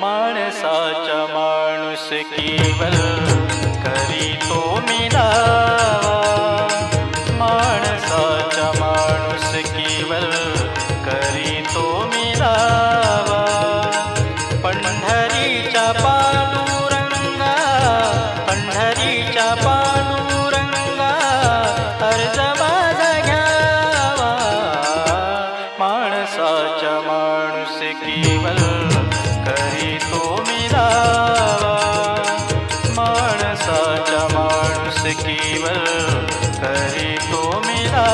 माणसाच्या माणूस केवल करी तो मिला ीव करि तुमि मासा च माणसीवल हरि तु मेरा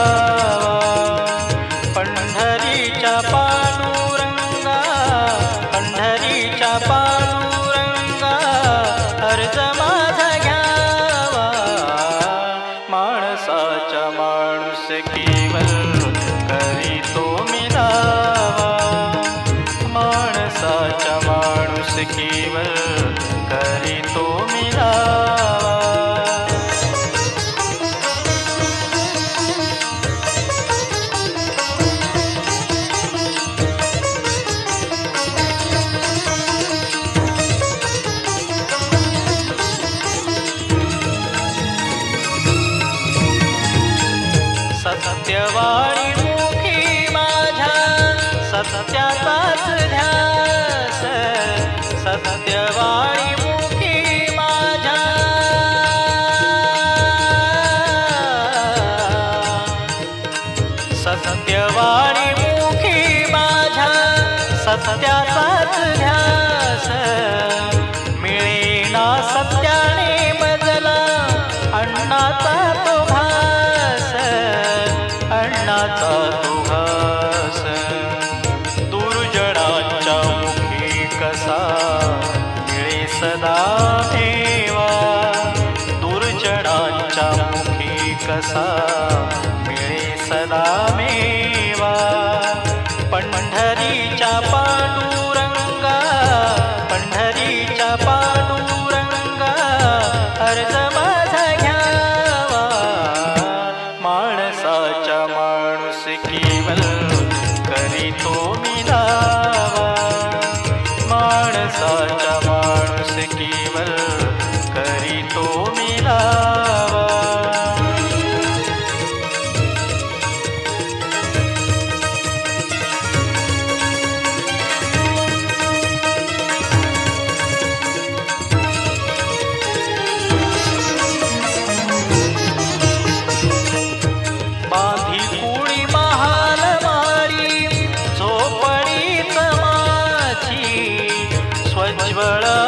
पण्ढरि चा पाङ्गा पण्ढरि चा पाल मेवा पंढरीच्या पांडुरंगा पंढरीच्या पांडुरंगा अर्ज माझा घ्यावा. माणसाच्या माणूस केवल करीतो बड़ा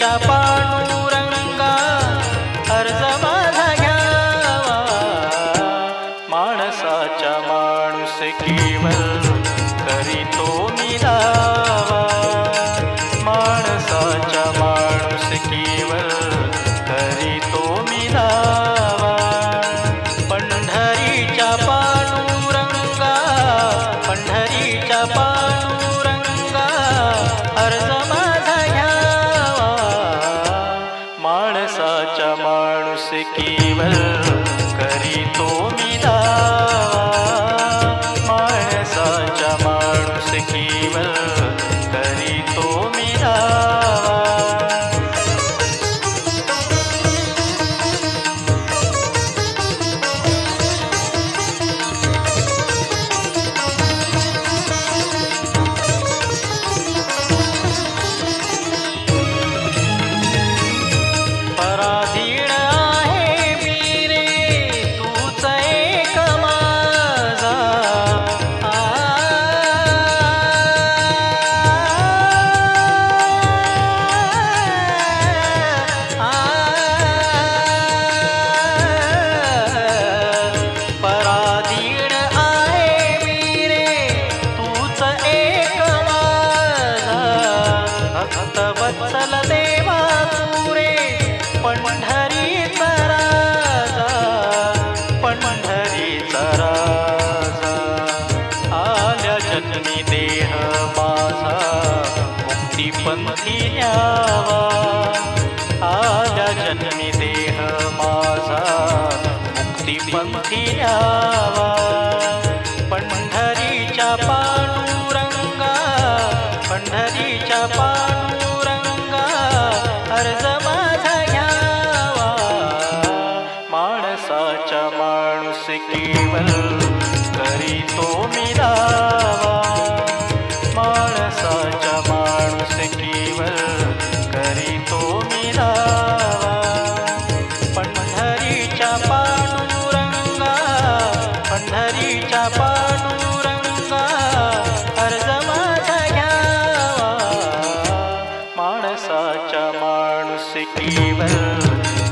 चिंता पान केवल करी तो कोणी पंथी न्यावा आजा जन्मी देह माझा मुक्ती पंथी न्यावा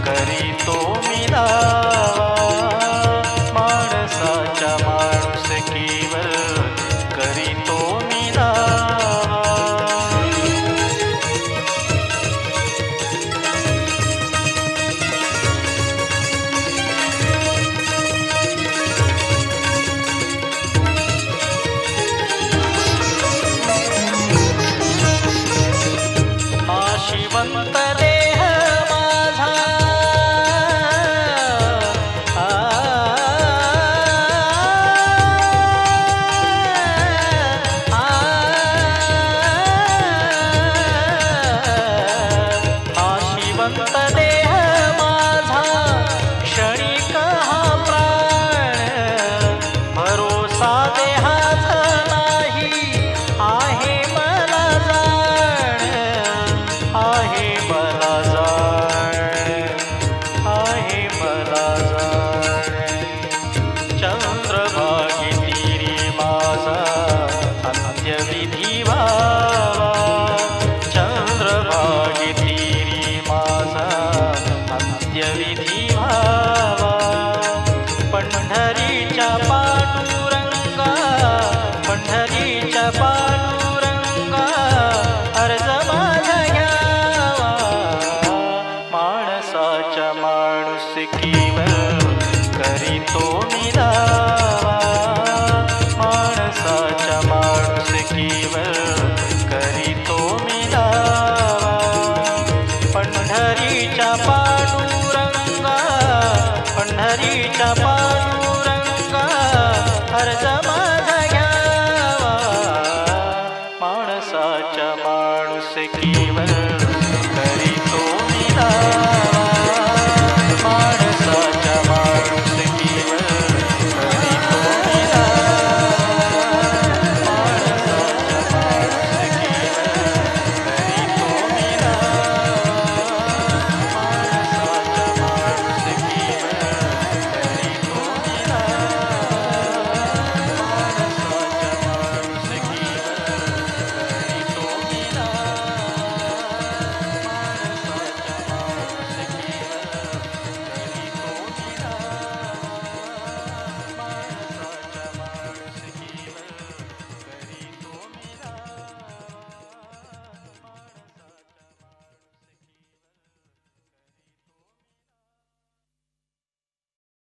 करी तो मिला